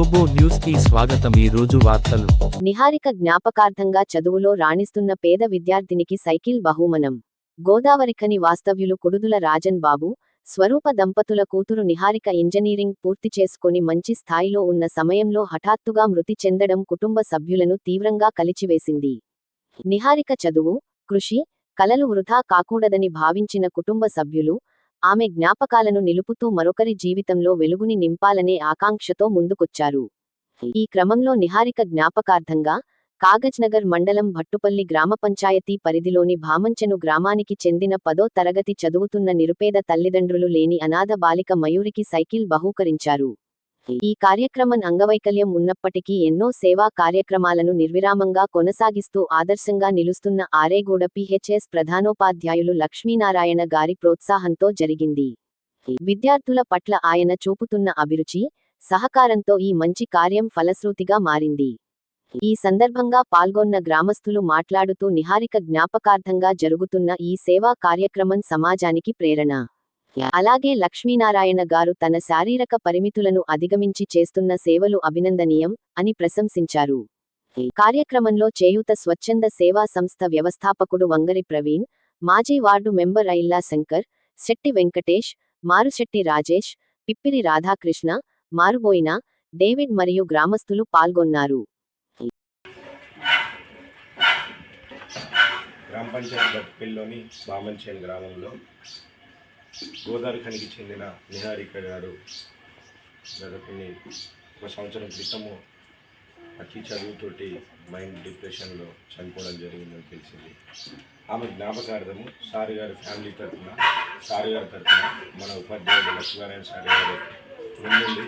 గ్లోబో న్యూస్కి స్వాగతం ఈ రోజు వార్తలు. నిహారిక జ్ఞాపకార్థంగా చదువులో రాణిస్తున్న పేద విద్యార్థినికి సైకిల్ బహుమనం. గోదావరిఖని వాస్తవ్యులు కుడుదుల రాజన్ బాబు స్వరూప దంపతుల కూతురు నిహారిక ఇంజనీరింగ్ పూర్తి చేసుకొని మంచి స్థాయిలో ఉన్న సమయంలో హఠాత్తుగా మృతి చెందడం కుటుంబ సభ్యులను తీవ్రంగా కలిచివేసింది. నిహారిక చదువు కృషి కలలు వృధా కాకూడదని భావించిన కుటుంబ సభ్యులు ఆమె జ్ఞాపకాలను నిలుపుతూ మరొకరి జీవితంలో వెలుగుని నింపాలనే ఆకాంక్షతో ముందుకొచ్చారు. ఈ క్రమంలో నిహారిక జ్ఞాపకార్థంగా కాగజ్నగర్ మండలం భట్టుపల్లి గ్రామ పంచాయతీ పరిధిలోని భామంచెను గ్రామానికి చెందిన పదో తరగతి చదువుతున్న నిరుపేద తల్లిదండ్రులు లేని అనాథ బాలిక మయూరికి సైకిల్ బహూకరించారు. ఈ కార్యక్రమం అంగవైకల్యం ఉన్నప్పటికీ ఎన్నో సేవా కార్యక్రమాలను నిర్విరామంగా కొనసాగిస్తూ ఆదర్శంగా నిలుస్తున్న ఆరేగూడ పిహెచ్ఎస్ ప్రధానోపాధ్యాయులు లక్ష్మీనారాయణ గారి ప్రోత్సాహంతో జరిగింది. విద్యార్థుల పట్ల ఆయన చూపుతున్న అభిరుచి సహకారంతో ఈ మంచి కార్యం ఫలశ్రుతిగా మారింది. ఈ సందర్భంగా పాల్గొన్న గ్రామస్తులు మాట్లాడుతూ నిహారిక జ్ఞాపకార్థంగా జరుగుతున్న ఈ సేవా కార్యక్రమం సమాజానికి ప్రేరణ. అలాగే లక్ష్మీనారాయణ గారు తన శారీరక పరిమితులను అధిగమించి చేస్తున్న సేవలు అభినందనీయం అని ప్రశంసించారు. కార్యక్రమంలో చేయూత స్వచ్ఛంద సేవా సంస్థ వ్యవస్థాపకుడు వంగరి ప్రవీణ్ మాజీ ward member Ailla Shankar Shetty Venkatesh Marushetty Rajesh Pippiri Radhakrishna Maruboina David మరియు గ్రామస్తులు పాల్గొన్నారు. గ్రామ పంచాయతీ బామంచేన్ గ్రామంలో గోదావరి చెందిన నిహారిక గారు గత కొన్ని ఒక సంవత్సరం క్రితము అతి చదువుతోటి మైండ్ డిప్రెషన్లో చనిపోవడం జరిగిందని తెలిసింది. ఆమె జ్ఞాపకార్థము సార్ గారి ఫ్యామిలీ తరఫున సార్ గారి తరఫున మన ఉపాధ్యాయుడు లక్ష్మీనారాయణ సార్ గారు ముందుండి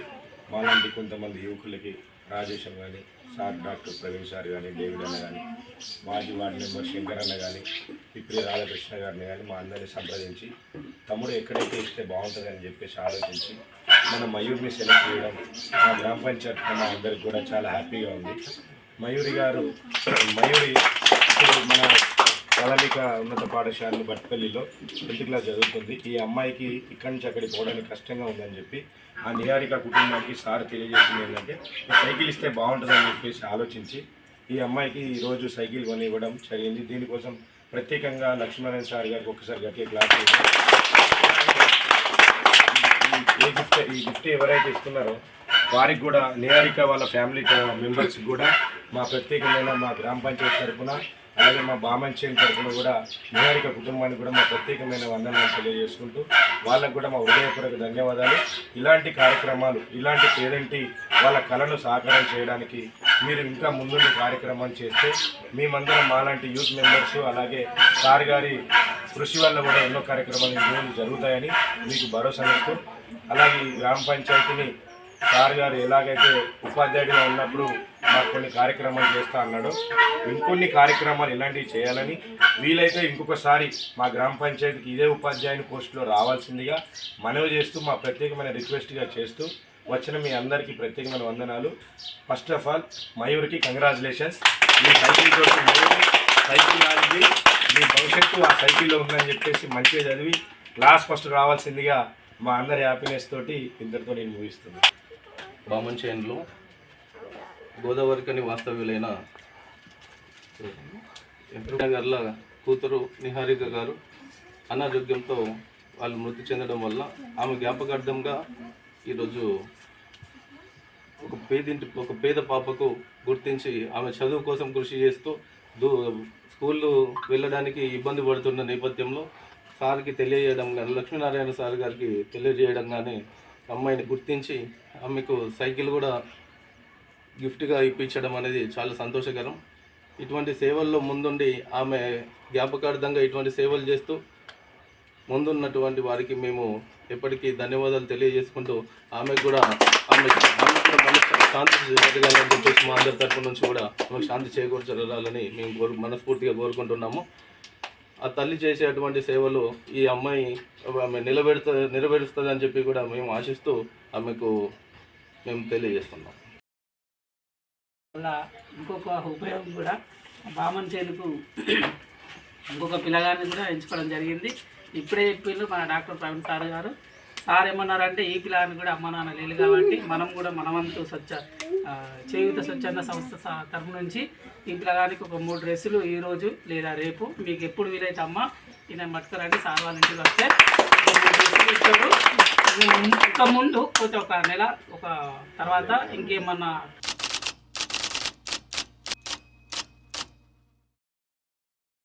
మాలాంటి కొంతమంది యువకులకి రాజేశం కానీ సార్ డాక్టర్ ప్రవీణ్ సార్ కానీ డేవిడ్ అన్న కానీ మాజీ వార్డు మెంబర్ శంకర్ అన్న కానీ పిప్రి రాధాకృష్ణ గారిని కానీ మా అందరిని సంప్రదించి తమ్ముడు ఎక్కడైతే ఇస్తే బాగుంటుందని చెప్పేసి ఆలోచించి మన మయూర్ని సెలెక్ట్ చేయడం మా గ్రామ పంచాయతీ మా అందరికి కూడా చాలా హ్యాపీగా ఉంది. మయూరి గారు మయూరి మన కదలిక ఉన్నత పాఠశాల బట్పల్లిలో టెన్త్ క్లాస్ చదువుతుంది. ఈ అమ్మాయికి ఇక్కడి నుంచి అక్కడికి పోవడానికి కష్టంగా ఉందని చెప్పి ఆ నిహారిక కుటుంబానికి సార్ తెలియజేసింది ఏంటంటే సైకిల్ ఇస్తే బాగుంటుందని చెప్పేసి ఆలోచించి ఈ అమ్మాయికి ఈరోజు సైకిల్ కొని ఇవ్వడం జరిగింది. దీనికోసం ప్రత్యేకంగా లక్ష్మీనారాయణ సార్ గారికి ఒకసారి గట్టిగా క్లాస్ ఏ గిఫ్ట్ ఈ గిఫ్ట్ ఎవరైతే ఇస్తున్నారో వారికి కూడా నిహారిక వాళ్ళ ఫ్యామిలీ మెంబర్స్కి కూడా మా ప్రత్యేకమైన మా గ్రామ పంచాయతీ తరఫున అలాగే మా బామంచేన్ తరఫున కూడా నిహారిక కుటుంబానికి కూడా మా ప్రత్యేకమైన వందనాలు తెలియజేసుకుంటూ వాళ్ళకు కూడా మా హృదయపూర్వక ధన్యవాదాలు. ఇలాంటి కార్యక్రమాలు ఇలాంటి పేదంటి వాళ్ళ కళను సాకారం చేయడానికి మీరు ఇంకా ముందుండి కార్యక్రమాలు చేస్తే మేమందరం మాలాంటి యూత్ మెంబర్స్ అలాగే సార్ గారి కృషి వల్ల కూడా ఎన్నో కార్యక్రమాలు జరుగుతాయని మీకు భరోసా ఇస్తూ అలాగే గ్రామ పంచాయతీని సార్ గారు ఎలాగైతే ఉపాధ్యాయుడిగా ఉన్నప్పుడు మాకు కొన్ని కార్యక్రమాలు చేస్తా అన్నాడు. ఇంకొన్ని కార్యక్రమాలు ఇలాంటివి చేయాలని వీలైతే ఇంకొకసారి మా గ్రామ పంచాయతీకి ఇదే ఉపాధ్యాయుని పోస్టులో రావాల్సిందిగా మనవి చేస్తూ మా ప్రత్యేకమైన రిక్వెస్ట్గా చేస్తూ వచ్చిన మీ అందరికీ ప్రత్యేకమైన వందనాలు. ఫస్ట్ ఆఫ్ ఆల్ మయూర్కి కంగ్రాచులేషన్స్. మీ సైకిల్ తోటి మయూరి సైకిల్ ఆడింది మీ భవిష్యత్తు ఆ సైకిల్లో ఉందని చెప్పేసి మంచిగా చదివి క్లాస్ ఫస్ట్ రావాల్సిందిగా మా అందరి హ్యాపీనెస్ తోటి ఇద్దరితో నేను ముగిస్తున్నాను. బామంచేన్లో గోదావరికని వాస్తవ్యులైన గారుల కూతురు నిహారిక గారు అనారోగ్యంతో వాళ్ళు మృతి చెందడం వల్ల ఆమె జ్ఞాపకార్థంగా ఈరోజు ఒక పేదింటి ఒక పేద పాపకు గుర్తించి ఆమె చదువు కోసం కృషి చేస్తూ దూ స్కూళ్ళు వెళ్ళడానికి ఇబ్బంది పడుతున్న నేపథ్యంలో సార్కి తెలియజేయడం కానీ లక్ష్మీనారాయణ సార్ గారికి తెలియజేయడం కానీ అమ్మాయిని గుర్తించి ఆమెకు సైకిల్ కూడా గిఫ్ట్గా ఇప్పించడం అనేది చాలా సంతోషకరం. ఇటువంటి సేవల్లో ముందుండి ఆమె జ్ఞాపకార్థంగా ఇటువంటి సేవలు చేస్తూ ముందున్నటువంటి వారికి మేము ఎప్పటికీ ధన్యవాదాలు తెలియజేసుకుంటూ ఆమెకు కూడా ఆమె శాంతి జరగాలని చెప్పేసి మా అందరి తరపు నుంచి కూడా ఆమెకు శాంతి చేకూర్చాలని మేము కోరు మనస్ఫూర్తిగా కోరుకుంటున్నాము. ఆ తల్లి చేసేటువంటి సేవలు ఈ అమ్మాయి ఆమె నిలబెడుత అని చెప్పి కూడా మేము ఆశిస్తూ ఆమెకు మేము తెలియజేస్తున్నాం. వల్ల ఇంకొక ఉపయోగం కూడా బామన్ చేనుకు ఇంకొక పిల్లగాన్ని కూడా ఎంచుకోవడం జరిగింది. ఇప్పుడే చెప్పిండు మన డాక్టర్ ప్రవీణ్ సార్ గారు. సార్ ఏమన్నారంటే ఈ పిల్లని కూడా అమ్మ నాన్న లేరు కాబట్టి మనం కూడా మనవంతు స్వచ్ఛ చేయూత స్వచ్ఛంద సంస్థ స- తరపు నుంచి ఇంట్లో పిల్లగానికి ఒక మూడు డ్రెస్సులు ఈరోజు లేదా రేపు. మీకు ఎప్పుడు వీలైతే అమ్మ ఈయన పట్టుకురండి సార్ వాళ్ళ ఇంటికి వస్తే. ఇస్తాడు ముందు- ముందు కొంచెం ఒక నెల ఒక తర్వాత ఇంకేమన్నా